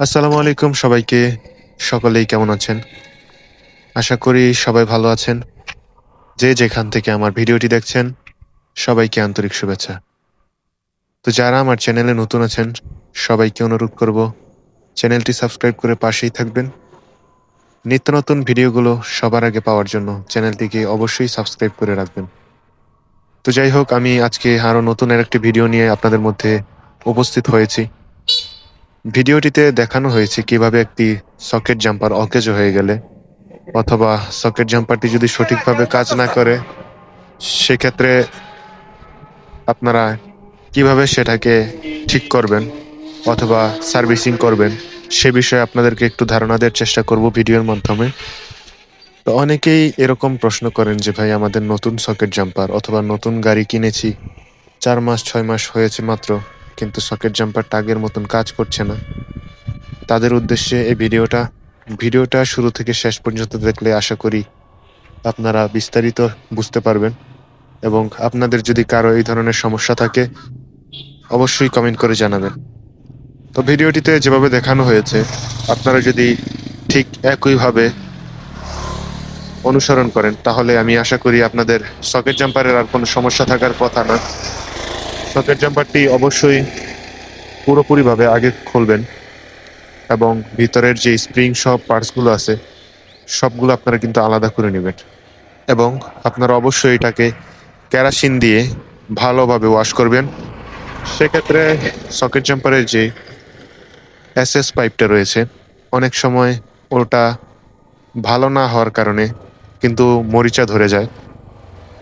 আসসালামু আলাইকুম সবাইকে। সকলেই কেমন আছেন? আশা করি সবাই ভালো আছেন। যে যেখান থেকে আমার ভিডিওটি দেখছেন, সবাইকে আন্তরিক শুভেচ্ছা। তো যারা আমার চ্যানেলে নতুন আছেন, সবাইকে অনুরোধ করব, চ্যানেলটি সাবস্ক্রাইব করে পাশেই থাকবেন। নিত্য নতুন ভিডিওগুলো সবার আগে পাওয়ার জন্য চ্যানেলটিকে অবশ্যই সাবস্ক্রাইব করে রাখবেন। তো যাই হোক, আমি আজকে আরও নতুন আরেকটি ভিডিও নিয়ে আপনাদের মধ্যে উপস্থিত হয়েছি। ভিডিওটিতে দেখানো হয়েছে কীভাবে একটি সকেট জাম্পার অকেজ হয়ে গেলে, অথবা সকেট জাম্পারটি যদি সঠিকভাবে কাজ না করে, সেক্ষেত্রে আপনারা কীভাবে সেটাকে ঠিক করবেন অথবা সার্ভিসিং করবেন, সে বিষয়ে আপনাদেরকে একটু ধারণা দেওয়ার চেষ্টা করব ভিডিওর মাধ্যমে। তো অনেকেই এরকম প্রশ্ন করেন যে, ভাই, আমাদের নতুন সকেট জাম্পার অথবা নতুন গাড়ি কিনেছি, চার মাস, ছয় মাস হয়েছে মাত্র কিন্তু সকেট জাম্পারটা আগের মতন কাজ করছে না। তাদের উদ্দেশ্যে এই ভিডিওটা ভিডিওটা শুরু থেকে শেষ পর্যন্ত দেখলে আশা করি আপনারা বিস্তারিত বুঝতে পারবেন এবং আপনাদের যদি কারও এই ধরনের সমস্যা থাকে, অবশ্যই কমেন্ট করে জানাবেন। তো ভিডিওটিতে যেভাবে দেখানো হয়েছে, আপনারা যদি ঠিক একইভাবে অনুসরণ করেন, তাহলে আমি আশা করি আপনাদের সকেট জাম্পারের আর কোনো সমস্যা থাকার কথা না। সকেট জাম্পারটি অবশ্যই পুরোপুরিভাবে আগে খুলবেন এবং ভিতরের যে স্প্রিং সব পার্টসগুলো আছে, সবগুলো আপনারা কিন্তু আলাদা করে নেবেন। এবং আপনারা অবশ্যই এটাকে ক্যারাসিন দিয়ে ভালোভাবে ওয়াশ করবেন। সেক্ষেত্রে সকেট জাম্পারের যে এসএস পাইপটা রয়েছে, অনেক সময় ওটা ভালো না হওয়ার কারণে কিন্তু মরিচা ধরে যায়।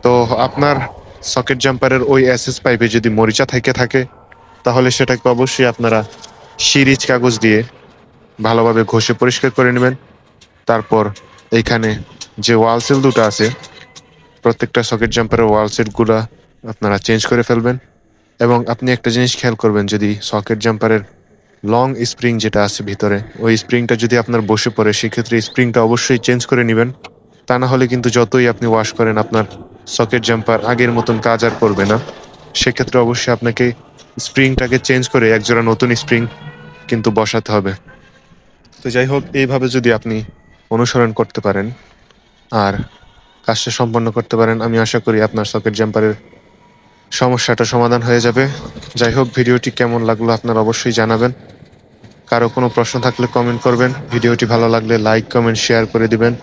তো আপনার সকেট জাম্পারের ওই এসএস পাইপে যদি মরিচা থেকে থাকে, তাহলে সেটাকে অবশ্যই আপনারা সিরিজ কাগজ দিয়ে ভালোভাবে ঘষে পরিষ্কার করে নেবেন। তারপর এইখানে যে ওয়াল সেল দুটো আছে, প্রত্যেকটা সকেট জাম্পারের ওয়াল সেটগুলো আপনারা চেঞ্জ করে ফেলবেন। এবং আপনি একটা জিনিস খেয়াল করবেন, যদি সকেট জাম্পারের লং স্প্রিং যেটা আছে ভিতরে, ওই স্প্রিংটা যদি আপনার বসে পড়ে, সেক্ষেত্রে স্প্রিংটা অবশ্যই চেঞ্জ করে নেবেন। তা না হলে কিন্তু যতই আপনি ওয়াশ করেন, আপনার সকেট জাম্পার আগের মতন কাজ আর করবে না। সেক্ষেত্রে অবশ্যই আপনাকে স্প্রিংটাকে চেঞ্জ করে একজোড়া নতুন স্প্রিং কিন্তু বসাতে হবে। তো যাই হোক, এইভাবে যদি আপনি অনুসরণ করতে পারেন আর কাজটা সম্পন্ন করতে পারেন, আমি আশা করি আপনার সকেট জাম্পারের সমস্যাটা সমাধান হয়ে যাবে। যাই হোক, ভিডিওটি কেমন লাগল আপনার অবশ্যই জানাবেন। কারও কোনো প্রশ্ন থাকলে কমেন্ট করবেন। ভিডিওটি ভালো লাগলে লাইক কমেন্ট শেয়ার করে দিবেন।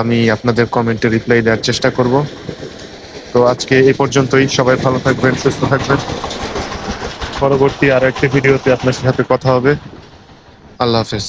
আমি আপনাদের কমেন্টে রিপ্লাই দেওয়ার চেষ্টা করব। তো আজকে এ পর্যন্তই। সবাই ভালো থাকবেন, সুস্থ থাকবেন। পরবর্তী আর একটি ভিডিওতে আপনার সাথে কথা হবে। আল্লাহ হাফেজ।